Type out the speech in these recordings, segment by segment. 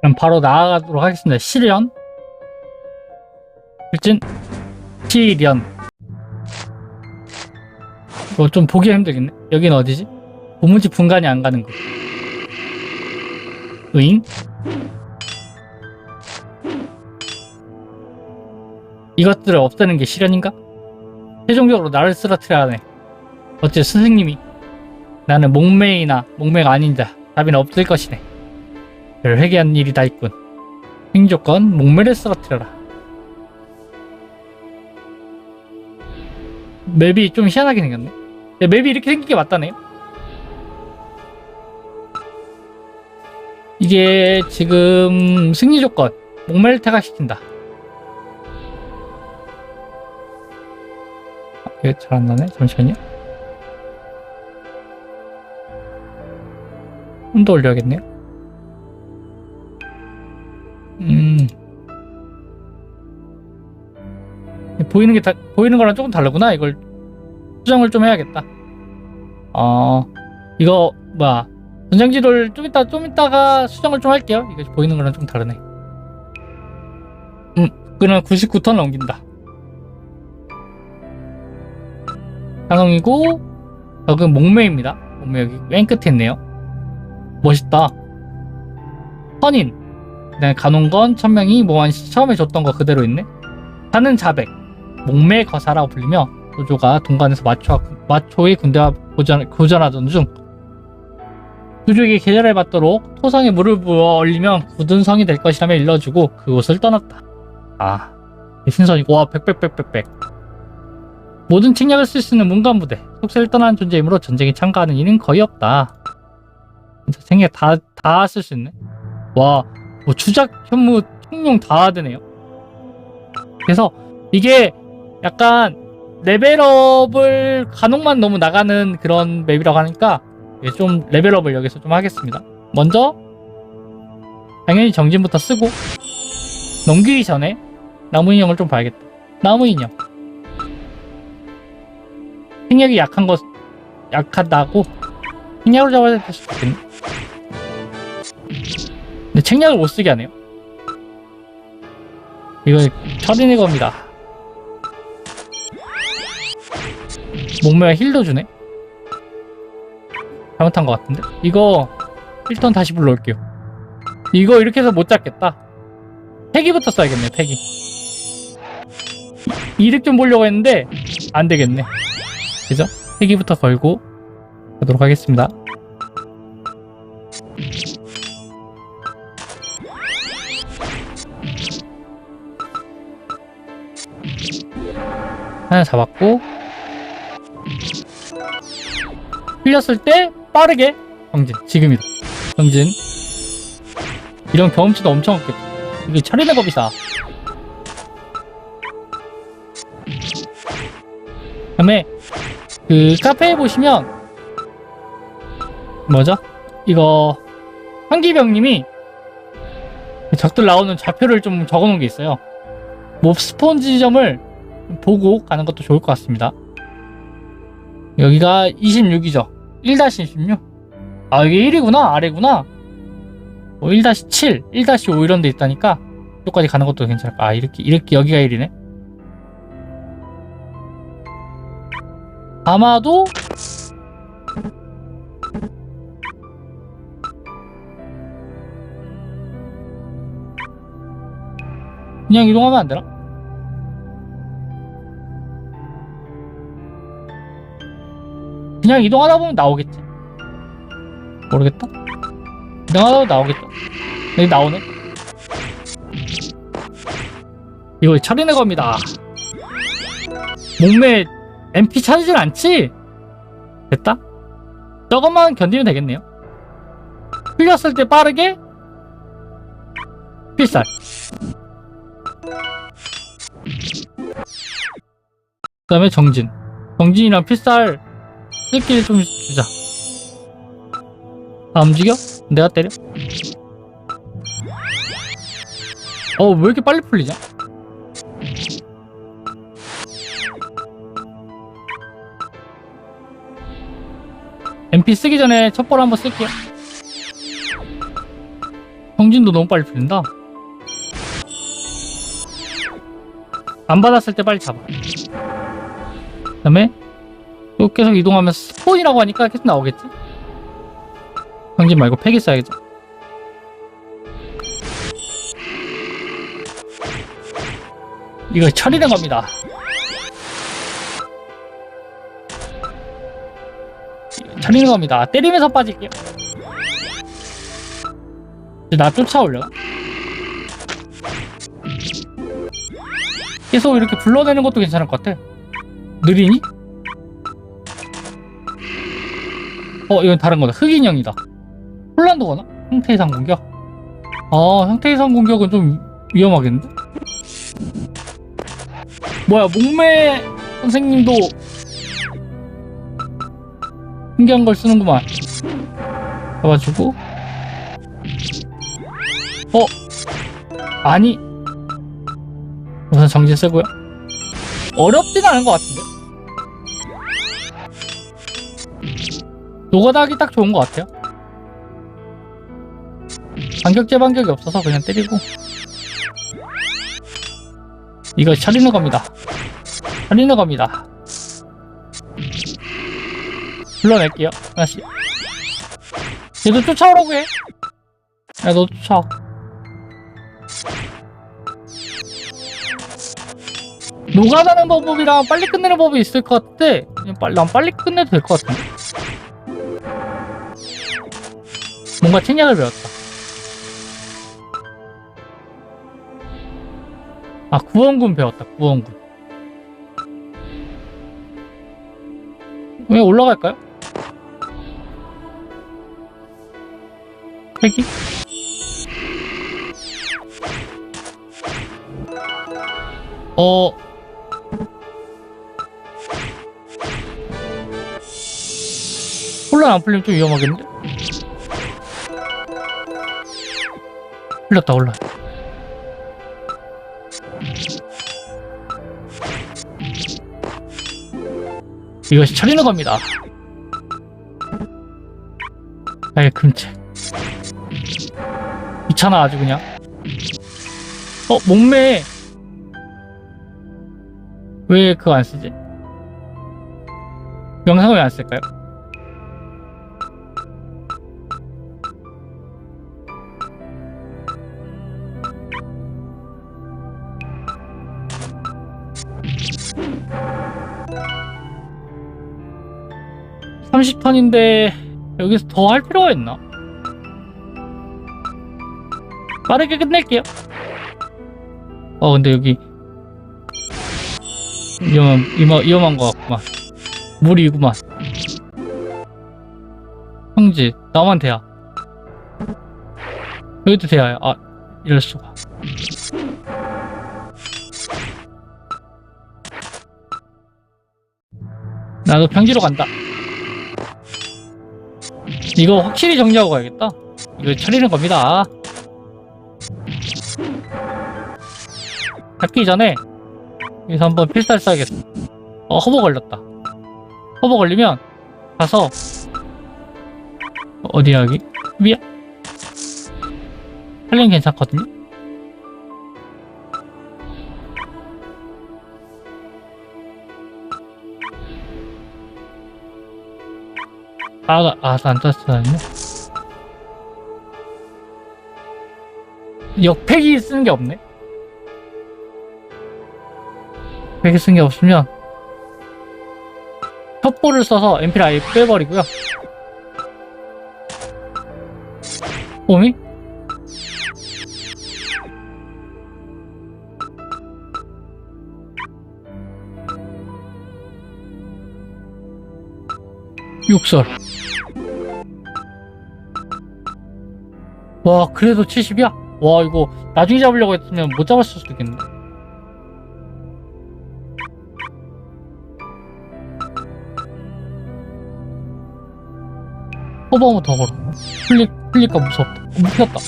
그럼 바로 나아가도록 하겠습니다. 실현. 일진 실현. 이거 좀 보기 힘들겠네. 여긴 어디지? 고무지 분간이 안 가는 거. 으잉? 이것들을 없애는 게 실현인가? 최종적으로 나를 쓰러뜨려야 하네. 어째 스승님이 나는 목매이나 목매가 아닌 자 답이는 없을 것이네. 별 회개한 일이 다 있군. 행조건 목매를 쓰러뜨려라. 맵이 좀 희한하게 생겼네. 네, 맵이 이렇게 생긴 게 맞다네요. 이게 지금 승리 조건 목매를 퇴각시킨다. 아, 이게 잘 안 나네. 잠시만요. 좀 더 올려야겠네요. 보이는 게 다, 보이는 거랑 조금 다르구나. 이걸 수정을 좀 해야겠다. 어, 이거, 뭐야. 전장지도를 좀 이따, 좀 이따가 수정을 좀 할게요. 이거 보이는 거랑 좀 다르네. 음, 그냥 99턴 넘긴다. 가농이고, 여기 목매입니다. 목매 여기 맨 끝에 있네요. 멋있다. 선인. 그다음에 간홍건, 천명이, 모한씨 처음에 줬던 거 그대로 있네. 하는 자백. 목매 거사라고 불리며 도조가 동간에서 마초, 마초의 군대와 교전, 교전하던 중 도조에게 계절을 받도록 토성에 물을 부어 얼리면 굳은 성이 될 것이라며 일러주고 그곳을 떠났다. 아, 신선이고 와 백백백백백. 모든 책략을 쓸 수 있는 문관 부대, 속세를 떠나는 존재이므로 전쟁에 참가하는 이는 거의 없다. 진짜 생략 다, 다 쓸 수 있네. 와, 뭐 주작, 현무, 총용 다 되네요. 그래서 이게 약간 레벨업을 간혹만 너무 나가는 그런 맵이라고 하니까 좀 레벨업을 여기서 좀 하겠습니다. 먼저 당연히 정진부터 쓰고 넘기기 전에 나무 인형을 좀 봐야겠다. 나무 인형 생략이 약한 것 약하다고 생략으로 잡아야 될 수도 있겠네. 근데 책략을 못 쓰게 하네요. 이거 처리의 겁니다. 목매가 힐도 주네? 잘못한 것 같은데? 이거 1턴 다시 불러올게요. 이거 이렇게 해서 못 잡겠다. 패기부터 써야겠네, 패기. 이득 좀 보려고 했는데 안 되겠네. 그죠? 패기부터 걸고 가도록 하겠습니다. 하나 잡았고 흘렸을 때 빠르게 정진 지금이다 정진 이런 경험치도 엄청 없겠다 이게 차리는 법이다 다음에 그 카페에 보시면 뭐죠? 이거 한기병님이 적들 나오는 좌표를 좀 적어놓은 게 있어요 몹 스폰 지점을 보고 가는 것도 좋을 것 같습니다. 여기가 26이죠. 1-26. 아, 이게 1이구나. 아래구나. 뭐 1-7, 1-5 이런 데 있다니까 이쪽까지 가는 것도 괜찮을 까 아, 이렇게, 이렇게 여기가 1이네. 아마도 그냥 이동하면 안 되나? 그냥 이동하다 보면 나오겠지. 모르겠다. 이동하다 보면 나오겠다. 여기 나오네. 이거 처리내 겁니다. 몸매 MP 찾으진 않지? 됐다? 저것만 견디면 되겠네요. 흘렸을 때 빠르게 필살. 그 다음에 정진. 정진이랑 필살 스킬 좀 주자. 아, 움직여? 내가 때려? 어, 왜 이렇게 빨리 풀리냐? MP 쓰기 전에 첩보를 한번 쓸게요. 정진도 너무 빨리 풀린다. 안 받았을 때 빨리 잡아. 그 다음에 또 계속 이동하면 스폰이라고 하니까 계속 나오겠지? 정진 말고 팩이 써야겠죠? 이거 처리된 겁니다. 처리된 겁니다. 때리면서 빠질게요. 나 쫓아올려. 계속 이렇게 불러내는 것도 괜찮을 것 같아. 느리니? 어, 이건 다른 거다. 흑인형이다. 폴란드거나? 형태 이상 공격? 아, 형태 이상 공격은 좀 위험하겠는데? 뭐야, 목매 선생님도 신기한 걸 쓰는구만. 잡아주고. 어? 아니. 우선 정진 쓰고요. 어렵진 않은 것 같은데? 노가다하기 딱 좋은 것 같아요. 반격제 반격이 없어서 그냥 때리고. 이거 차리는 겁니다. 차리는 겁니다. 불러낼게요. 하나씩. 얘도 쫓아오라고 해. 야, 너 쫓아와. 노가다는 방법이랑 빨리 끝내는 법이 있을 것 같아. 난 빨리 끝내도 될 것 같은데. 뭔가 책략을 배웠다. 아, 구원군 배웠다, 구원군. 왜 올라갈까요? 여기? 어. 혼란 안 풀리면 좀 위험하겠는데? 풀렸다, 혼란. 이것이 처리는 겁니다. 아예 금체. 귀찮아, 아주 그냥. 어, 몸매. 왜 그거 안 쓰지? 영상 왜안 쓸까요? (30턴인데) 여기서 더 할 필요가 있나? 빠르게 끝낼게요 어 근데 여기 위험한, 위험, 위험한 것 같구만. 물이구만. 형지, 나만 돼야. 여기도 돼야. 아, 이럴 수가. 나도 평지로 간다. 이거 확실히 정리하고 가야겠다. 이거 처리는 겁니다. 잡기 전에 여기서 한번 필살 써야겠어. 어, 허버 걸렸다. 허버 걸리면 가서 어, 어디야 여기? 위야? 할린 괜찮거든요. 아가 아안 떴어요. 역팩이 쓰는 게 없네. 백이 쓴 게 없으면 첩보를 써서 MP를 아예 빼버리고요. 오미? 육설. 와, 그래도 70이야? 와, 이거 나중에 잡으려고 했으면 못 잡았을 수도 있겠네. 한번 더 걸어. 풀리, 풀리까 무섭다. 어, 묶였다.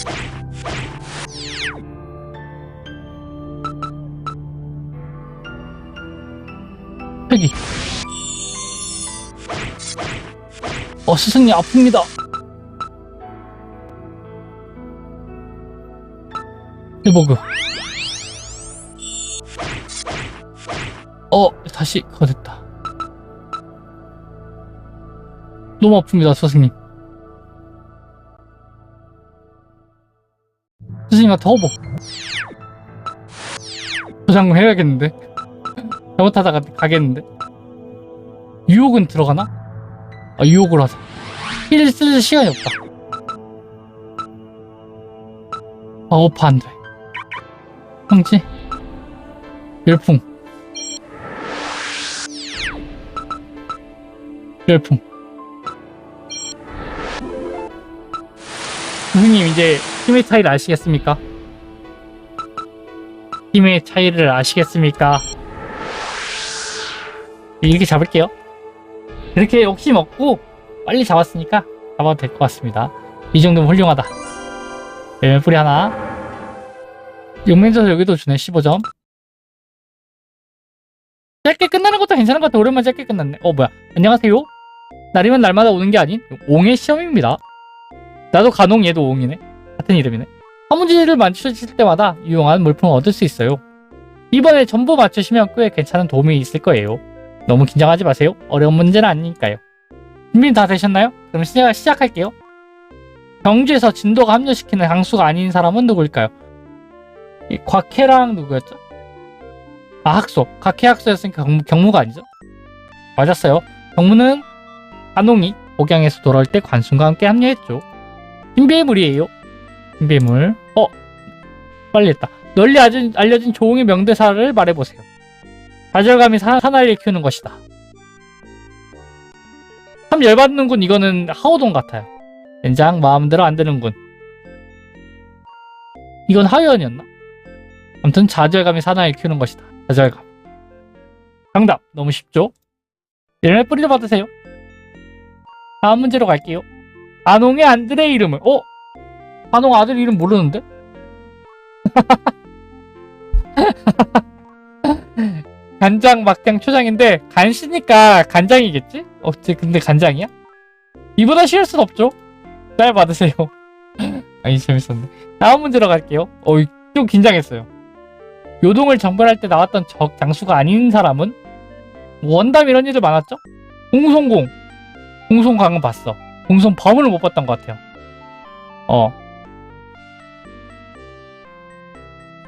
패기. 어, 스승님 아픕니다. 해보그. 어, 다시 그거 됐다. 너무 아픕니다, 선생님. 선생님, 더 뭐. 저장 해야겠는데? 잘못하다가 가겠는데? 유혹은 들어가나? 아, 유혹을 하자. 힐 쓸 시간이 없다. 아, 오파 안 돼. 황지? 열풍. 열풍. 선생님, 이제 힘의 차이를 아시겠습니까? 힘의 차이를 아시겠습니까? 이렇게 잡을게요. 이렇게 욕심 없고 빨리 잡았으니까 잡아도 될 것 같습니다. 이 정도면 훌륭하다. 네, 뿌리 하나. 용맹전서 여기도 주네, 15점. 짧게 끝나는 것도 괜찮은 것 같아. 오랜만에 짧게 끝났네. 어, 뭐야. 안녕하세요. 날이면 날마다 오는 게 아닌 옹의 시험입니다. 나도 간옹, 얘도 옹이네. 같은 이름이네. 화문지를 맞추실 때마다 유용한 물품을 얻을 수 있어요. 이번에 전부 맞추시면 꽤 괜찮은 도움이 있을 거예요. 너무 긴장하지 마세요. 어려운 문제는 아니니까요. 준비 다 되셨나요? 그럼 시작, 시작할게요. 경주에서 진도가 합류시키는 강수가 아닌 사람은 누구일까요? 이 곽해랑 누구였죠? 아 학소. 곽해 학소였으니까 경무, 경무 가 아니죠? 맞았어요. 경무는 한홍이 복양에서 돌아올 때 관순과 함께 합류했죠. 신비의물이에요. 신비의물. 어 빨리 했다. 널리 알려진, 조홍의 명대사를 말해보세요. 좌절감이 사, 사나이를 키우는 것이다. 참 열받는군. 이거는 하오동 같아요. 젠장 마음대로 안 되는군. 이건 하위원이었나? 아무튼 좌절감이 사나이를 키우는 것이다. 좌절감. 정답. 너무 쉽죠? 이름의 뿌리를 받으세요. 다음 문제로 갈게요. 안홍의 안드레 이름을 어? 안홍 아들 이름 모르는데? 간장, 막장, 초장인데 간시니까 간장이겠지? 어째 근데 간장이야? 이보다 쉬울 순 없죠? 잘 받으세요. 아니 재밌었네. 다음 문제로 갈게요. 어이 좀 긴장했어요. 요동을 정벌할 때 나왔던 적 장수가 아닌 사람은 원담 이런 일들 많았죠? 공송공 공송강은 봤어. 공송범을 못 봤던 것 같아요. 어.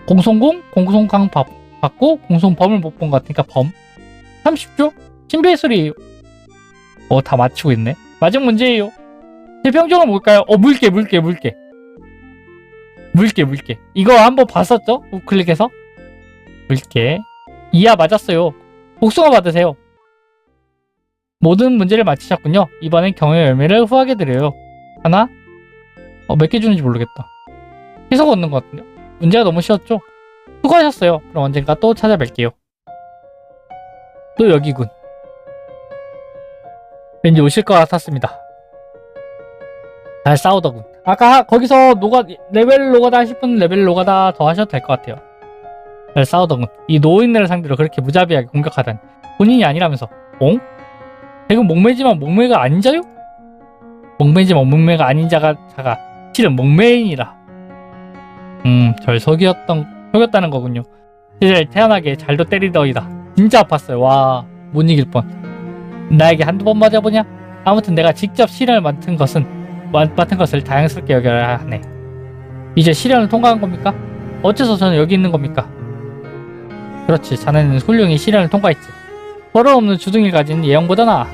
공송공 공송강 밥 봤고 공송범을 못 본 것 같으니까 범. 30조? 신비의 소리예요. 어, 다 맞추고 있네. 마지막 문제예요. 제평종은 뭘까요? 어, 물개, 물개, 물개. 물개, 물개. 이거 한번 봤었죠? 우클릭해서? 물개. 이하 맞았어요. 복숭아 받으세요. 모든 문제를 맞히셨군요. 이번엔 경의 열매를 후하게 드려요. 하나? 어, 몇 개 주는지 모르겠다. 희석 얻는 것 같은데? 문제가 너무 쉬웠죠? 수고하셨어요. 그럼 언젠가 또 찾아뵐게요. 또 여기군. 왠지 오실 것 같았습니다. 잘 싸우더군. 아까 하- 거기서 노가 레벨 노가다 10분 레벨 노가다 더 하셔도 될 것 같아요. 잘 싸우더군. 이 노인네를 상대로 그렇게 무자비하게 공격하다니 본인이 아니라면서. 옹? 지금 목매지만 목매가 아닌 자요? 목매지만 목매가 아닌 자가 자가 실은 목매인이라. 음, 절 속였던 속였다는 거군요. 이제 태어나게 잘도 때리더이다. 진짜 아팠어요. 와, 못 이길 뻔. 나에게 한두 번 맞아보냐? 아무튼 내가 직접 시련을 맡은 것은 맡- 맡은 것을 다양스럽게 여겨야 하네. 이제 시련을 통과한 겁니까? 어째서 저는 여기 있는 겁니까? 그렇지, 자네는 훌륭히 시련을 통과했지. 버릇없는 주둥이를 가진 예영보다 나아.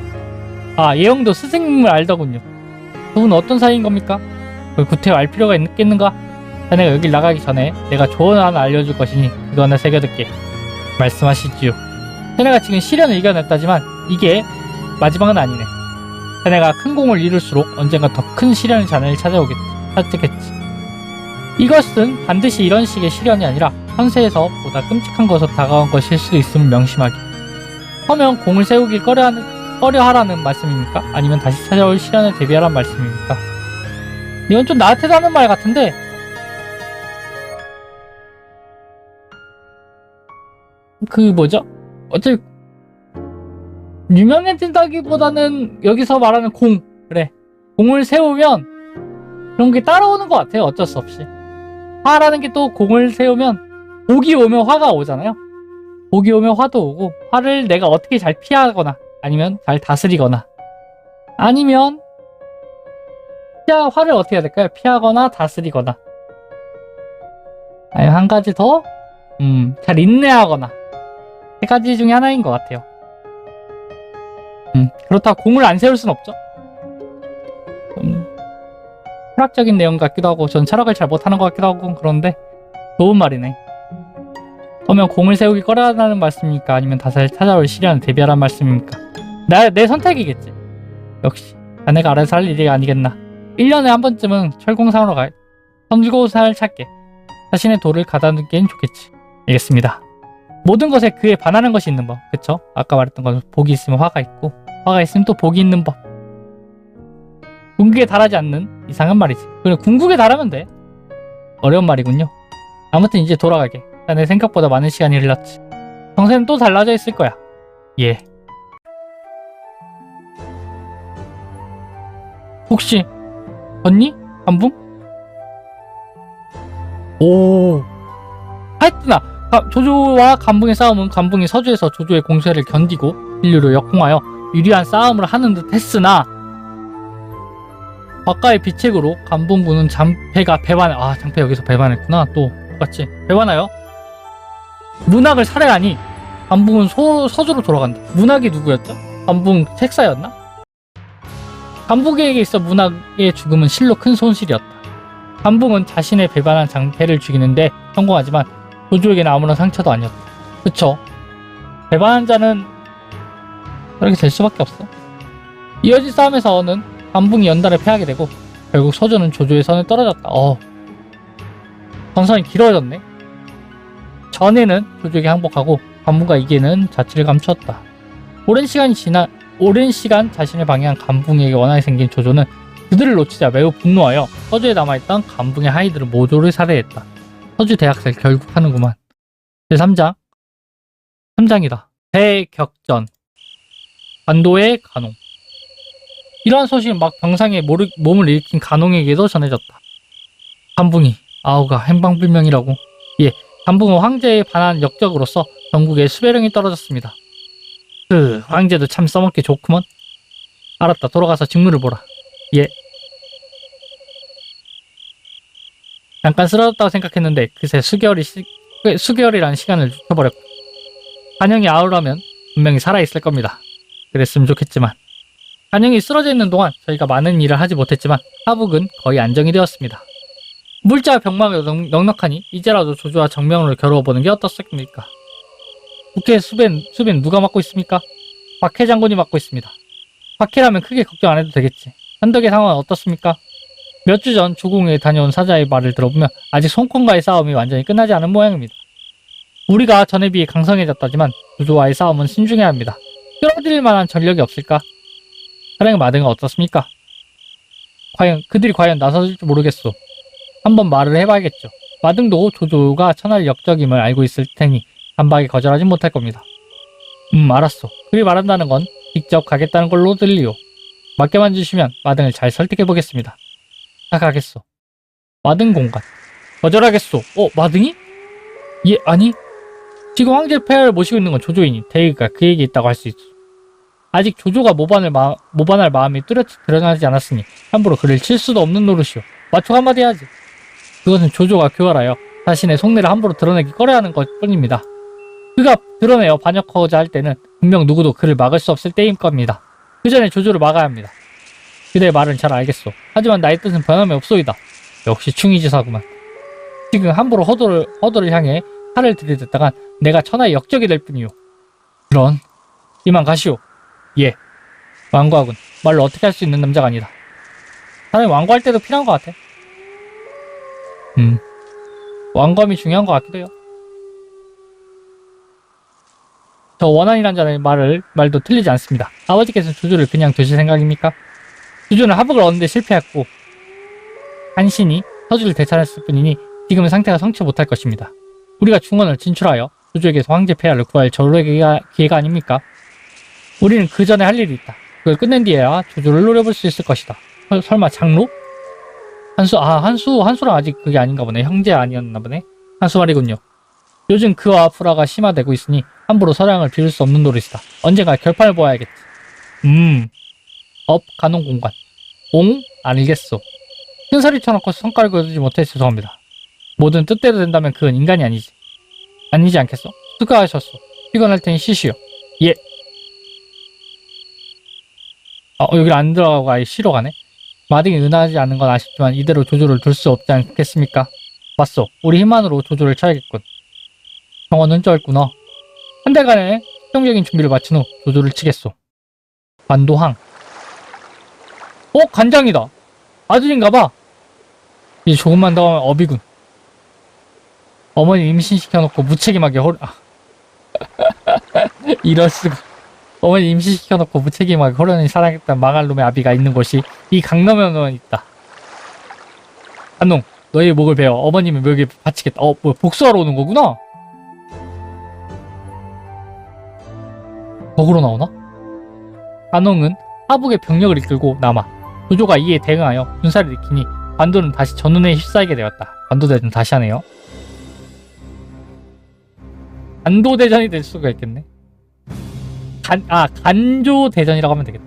아, 예영도 스승님을 알더군요. 두 분 어떤 사이인 겁니까? 그걸 구태여 알 필요가 있겠는가? 자네가 여길 나가기 전에 내가 조언 하나 알려줄 것이니 이거 하나 새겨듣게. 말씀하시지요. 자네가 지금 시련을 이겨냈다지만 이게 마지막은 아니네. 자네가 큰 공을 이룰수록 언젠가 더 큰 시련이 자네를 찾아오겠지. 찾겠지. 이것은 반드시 이런 식의 시련이 아니라 현세에서 보다 끔찍한 것으로 다가온 것일 수도 있음을 명심하게. 하면 공을 세우길 꺼려하는, 꺼려하라는 말씀입니까? 아니면 다시 찾아올 시련에 대비하라는 말씀입니까? 이건 좀 나한테도 하는 말 같은데 그 뭐죠? 어차피 유명해진다기보다는 여기서 말하는 공 그래 공을 세우면 그런 게 따라오는 것 같아요 어쩔 수 없이 화라는 게 또 공을 세우면 복이 오면 화가 오잖아요. 복이 오면 화도 오고 화를 내가 어떻게 잘 피하거나 아니면 잘 다스리거나 아니면 피하, 화를 어떻게 해야 될까요? 피하거나 다스리거나 아니면 한 가지 더, 음, 잘 인내하거나 세 가지 중에 하나인 것 같아요. 음, 그렇다고 공을 안 세울 순 없죠. 음, 철학적인 내용 같기도 하고 전 철학을 잘 못하는 것 같기도 하고 그런데 좋은 말이네. 그러면 공을 세우기 꺼려하는 말씀입니까? 아니면 다시 찾아올 시련을 대비하라는 말씀입니까? 나, 내 선택이겠지. 역시 자네가 알아서 할 일이 아니겠나. 1년에 한 번쯤은 철공상으로 가 선지고사를 찾게 자신의 도를 가다놓기엔 좋겠지. 알겠습니다. 모든 것에 그에 반하는 것이 있는 법. 그쵸? 아까 말했던 건 복이 있으면 화가 있고 화가 있으면 또 복이 있는 법. 궁극에 달하지 않는 이상한 말이지. 그래 궁극에 달하면 돼. 어려운 말이군요. 아무튼 이제 돌아가게. 내 생각보다 많은 시간이 흘렀지. 정세는 또 달라져 있을 거야. 예. 혹시 언니? 간붕? 오. 하여튼아 가- 조조와 간붕의 싸움은 간붕이 서주에서 조조의 공세를 견디고 인류로 역공하여 유리한 싸움을 하는 듯 했으나 바깥의 비책으로 간붕군은 장패가 배반 아 장패 여기서 배반했구나 또 똑같이 배반하여 문학을 살해하니 간붕은 소, 서주로 돌아간다 문학이 누구였죠? 간붕 책사였나? 간붕에게 있어 문학의 죽음은 실로 큰 손실이었다 간붕은 자신의 배반한 장패를 죽이는데 성공하지만 조조에게는 아무런 상처도 아니었다. 그쵸? 배반한 자는 그렇게 될 수밖에 없어. 이어진 싸움에서는 간붕이 연달에 패하게 되고 결국 서조는 조조의 선에 떨어졌다. 어. 전선이 길어졌네. 전에는 조조에게 항복하고 간붕과 이계는 자취를 감추었다. 오랜 시간이 지나 오랜 시간 자신을 방해한 간붕에게 원한이 생긴 조조는 그들을 놓치자 매우 분노하여 서주에 남아있던 간붕의 하이들을 모조리 살해했다. 서주 대학생 결국 하는구만. 제3장. 3장이다. 대격전. 반도의 간홍. 이러한 소식은 막 병상에 모르, 몸을 일으킨 간홍에게도 전해졌다. 간붕이 아우가 행방불명이라고. 예, 간붕은 황제에 반한 역적으로서 전국에 수배령이 떨어졌습니다. 그 황제도 참 써먹기 좋구먼. 알았다. 돌아가서 직무를 보라. 예. 잠깐 쓰러졌다고 생각했는데 그새 수개월이 시, 수개월이라는 시간을 쫓아버렸고 한영이 아우라면 분명히 살아있을 겁니다. 그랬으면 좋겠지만 한영이 쓰러져 있는 동안 저희가 많은 일을 하지 못했지만 하북은 거의 안정이 되었습니다. 물자 넉- 넉넉하니 이제라도 조조와 정명을 겨루어보는 게 어떻습니까? 국회 수벤, 수벤 누가 맡고 있습니까? 박해 장군이 맡고 있습니다. 박해라면 크게 걱정 안 해도 되겠지. 현덕의 상황은 어떻습니까? 몇 주 전 조궁에 다녀온 사자의 말을 들어보면 아직 송콘과의 싸움이 완전히 끝나지 않은 모양입니다. 우리가 전에 비해 강성해졌다지만 조조와의 싸움은 신중해야 합니다. 끌어들일 만한 전력이 없을까? 사령의 마등은 어떻습니까? 과연 그들이 과연 나서줄지 모르겠소. 한번 말을 해봐야겠죠. 마등도 조조가 천할 역적임을 알고 있을 테니 단박에 거절하진 못할 겁니다. 음 알았소. 그리 말한다는 건 직접 가겠다는 걸로 들리요. 맡겨만 주시면 마등을 잘 설득해 보겠습니다. 다 가겠소. 마등 공간. 거절하겠소. 어, 마등이? 예, 아니. 지금 황제 폐하를 모시고 있는 건 조조이니 대의가 그에게 있다고 할 수 있어. 아직 조조가 모반을 마, 모반할 마음이 뚜렷이 드러나지 않았으니 함부로 그를 칠 수도 없는 노릇이오. 맞춰 한마디 해야지. 그것은 조조가 교활하여 자신의 속내를 함부로 드러내기 꺼려하는 것 뿐입니다. 그가 드러내어 반역하고자 할 때는 분명 누구도 그를 막을 수 없을 때임 겁니다. 그 전에 조조를 막아야 합니다. 그대의 말은 잘 알겠소. 하지만 나의 뜻은 변함이 없소이다. 역시 충이지사구만. 지금 함부로 허도를, 허도를 향해 칼을 들이댔다간 내가 천하의 역적이 될 뿐이오. 그런 이만 가시오. 예. 왕과군. 말로 어떻게 할 수 있는 남자가 아니다. 사람이 왕과할 때도 필요한 것 같아. 음. 왕검이 중요한 것 같기도 해요. 저 원한이란 자의 말을 말도 틀리지 않습니다. 아버지께서는 조조를 그냥 두실 생각입니까? 조조는 하복을 얻는데 실패했고 한신이 서주를 되찾았을 뿐이니 지금은 상태가 성치 못할 것입니다. 우리가 중원을 진출하여 조조에게서 황제 폐하를 구할 절호의 기회가, 기회가 아닙니까? 우리는 그 전에 할 일이 있다. 그걸 끝낸 뒤에야 조조를 노려볼 수 있을 것이다. 설- 설마 장로? 한수 아 한수 한수랑 아직 그게 아닌가 보네. 형제 아니었나 보네. 한수 말이군요. 요즘 그와 불화가 심화되고 있으니 함부로 서량을 빌을 수 없는 노릇이다. 언젠가 결판을 보아야겠지. 음업 가non 공간 옹? 알겠소. 큰 소리 쳐놓고 손가락을 거두지 못해 죄송합니다. 뭐든 뜻대로 된다면 그건 인간이 아니지. 아니지 않겠어 수고하셨소. 피곤할 테니 쉬시오. 예. 어, 여기를 안 들어가고 아예 쉬러 가네 마딩이 은하지 않은 건 아쉽지만 이대로 조조를 둘 수 없지 않겠습니까? 맞소. 우리 힘만으로 조조를 쳐야겠군. 정원은 짧구나. 한 달간의 실용적인 준비를 마친 후 조조를 치겠소. 관도항. 어? 관장이다. 아들인가봐. 이제 조금만 더 하면 업이군. 어머니 임신시켜놓고 무책임하게 허... 아. 이럴 수가. 어머니 임신시켜놓고 무책임하게 호련히 사랑했던 망할 놈의 아비가 있는 곳이 이 강남에만 있다. 한농, 너의 목을 베어 어머님의 묘에 바치겠다. 어, 뭐 복수하러 오는 거구나? 덕으로 나오나? 한농은 하북의 병력을 이끌고 남아 조조가 이에 대응하여 군사를 일으키니 관도는 다시 전운에 휩싸이게 되었다. 관도대전 다시 하네요. 관도대전이 될 수가 있겠네. 간, 아, 간조 대전이라고 하면 되겠다.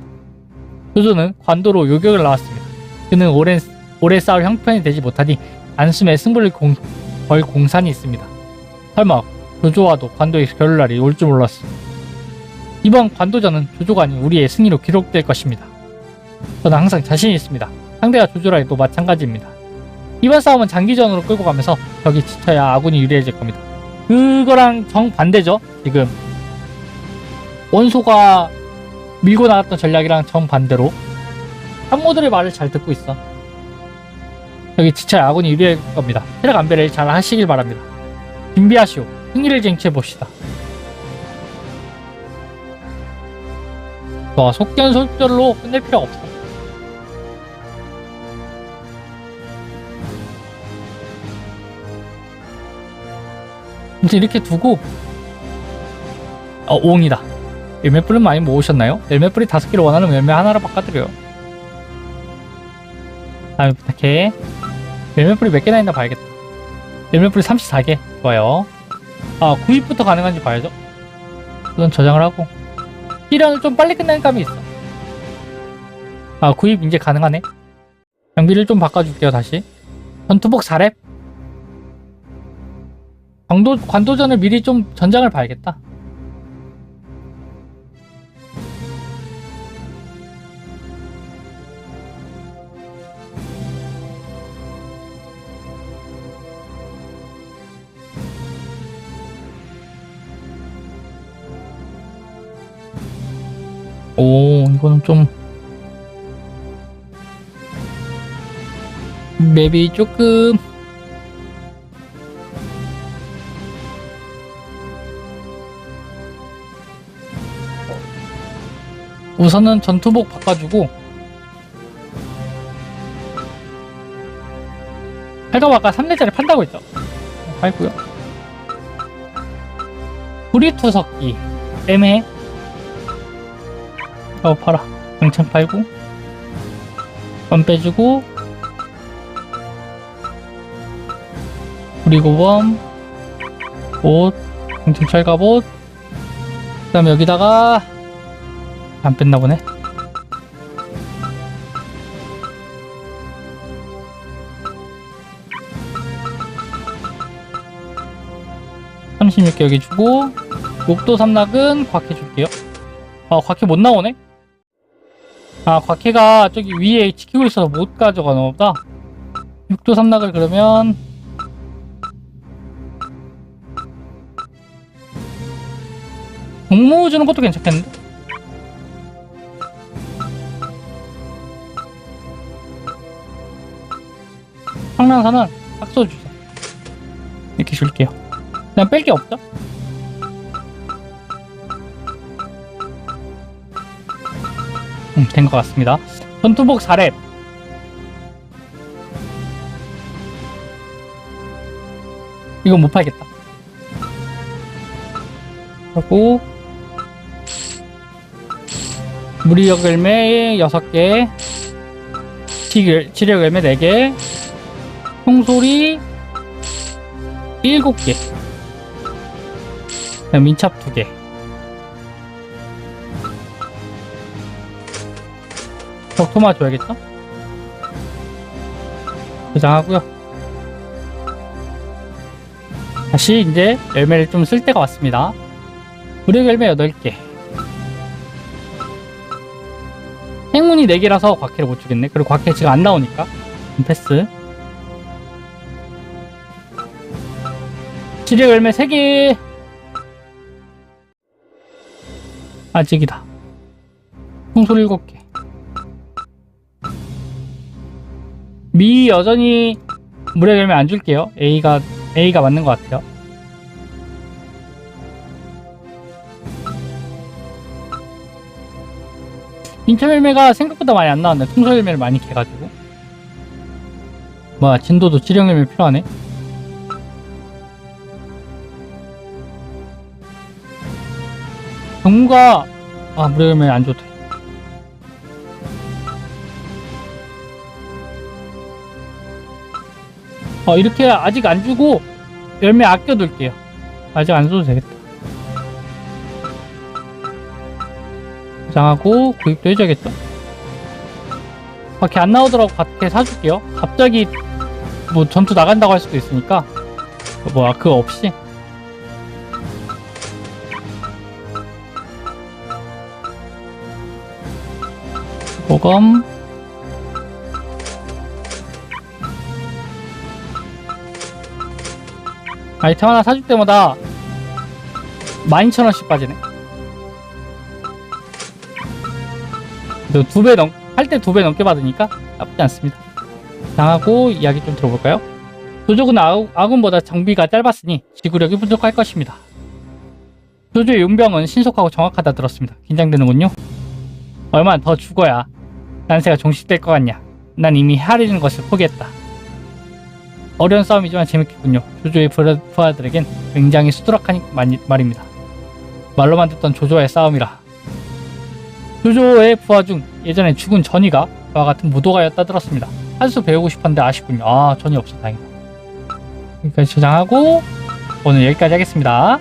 조조는 관도로 요격을 나왔습니다. 그는 오랜, 오래 싸울 형편이 되지 못하니 안숨에 승부를 공, 걸 공산이 있습니다. 설마 조조와도 관도의 겨울날이 올 줄 몰랐어. 이번 관도전은 조조가 아닌 우리의 승리로 기록될 것입니다. 저는 항상 자신이 있습니다. 상대가 조조라 해도 마찬가지입니다. 이번 싸움은 장기전으로 끌고 가면서 벽이 지쳐야 아군이 유리해질 겁니다. 그거랑 정반대죠, 지금. 원소가 밀고 나갔던 전략이랑 정반대로 한모들의 말을 잘 듣고 있어. 여기 지쳐야 아군이 유리할 겁니다. 체력 안배를 잘 하시길 바랍니다. 준비하시오. 승리를 쟁취해 봅시다. 와, 속견속절로 끝낼 필요 없어. 이제 이렇게 두고 어, 옹이다. 열매뿔은 많이 모으셨나요? 열매뿔이 다섯 개를 원하는 열매 하나로 바꿔드려요. 다음에 부탁해. 열매뿔이 몇 개나 있나 봐야겠다. 열매뿔이 34개. 좋아요. 아, 구입부터 가능한지 봐야죠. 우선 저장을 하고. 실현을 좀 빨리 끝내는 감이 있어. 아, 구입 이제 가능하네. 장비를 좀 바꿔줄게요, 다시. 전투복 4렙. 관도, 관도전을 미리 좀 전장을 봐야겠다. 오, 이거는 좀 맵이 조금 우선은 전투복 바꿔주고 팔다고 아까 3대짜리 판다고 했죠? 팔고요 구리투 석기 애매해 어 팔아. 당첨 팔고 번 빼주고 그리고 범옷 당첨 철갑옷 그 다음에 여기다가 안 뺐나 보네. (36개) 여기 주고 목도 삼락은 곽해 줄게요. 아 곽해 못 나오네 아, 곽해가 저기 위에 지키고 있어서 못 가져가나 보다. 육도 삼락을 그러면 공무 주는 것도 괜찮겠는데? 상란사는 박소 주자. 이렇게 줄게요. 그냥 뺄게 없죠? 음, 된것 같습니다. 전투복 4렙. 이건 못 팔겠다. 그리고 무리력 열매 6개, 치력 열매 4개, 총소리 7개 그다음 민첩 2개 적토마 줘야겠죠? 저장하고요. 다시 이제 열매를 좀 쓸 때가 왔습니다. 무력 열매 8개. 행운이 4개라서 과캐를 못 주겠네. 그리고 과캐 지금 안 나오니까. 음, 패스. 지력 열매 3개. 아직이다. 홍솔 7개 미 여전히 무력 열매 안 줄게요. A가 A가 맞는 것 같아요. 민첩 열매가 생각보다 많이 안 나왔네. 통솔 열매를 많이 캐가지고. 뭐야 진도도 지령 열매 필요하네. 경무가 아 무력 열매 안 좋다 어 이렇게 아직 안 주고 열매 아껴둘게요. 아직 안 줘도 되겠다. 저장하고 구입도 해줘야겠죠 밖에 안 나오더라고. 밖에 사줄게요. 갑자기 뭐 전투 나간다고 할 수도 있으니까. 뭐야 그거 없이. 보검 아이템 하나 사줄 때마다 12,000원씩 빠지네 두배 넘, 할 때 두 배 넘게 받으니까 나쁘지 않습니다. 당하고 이야기 좀 들어볼까요? 조족은 아우, 아군 보다 장비가 짧았으니 지구력이 부족할 것입니다. 조조의 용병은 신속하고 정확하다 들었습니다. 긴장되는군요. 얼마 더 죽어야 난세가 종식될 것 같냐. 난 이미 헤아리는 것을 포기했다. 어려운 싸움이지만 재밌겠군요. 조조의 부하- 부하들에겐 굉장히 수두룩한 말- 말입니다. 말로만 듣던 조조와의 싸움이라 조조의 부하 중 예전에 죽은 전이가 저와 같은 무도가였다 들었습니다. 한수 배우고 싶었는데 아쉽군요. 아 전이 없어 다행이다. 여기까지 저장하고 오늘 여기까지 하겠습니다.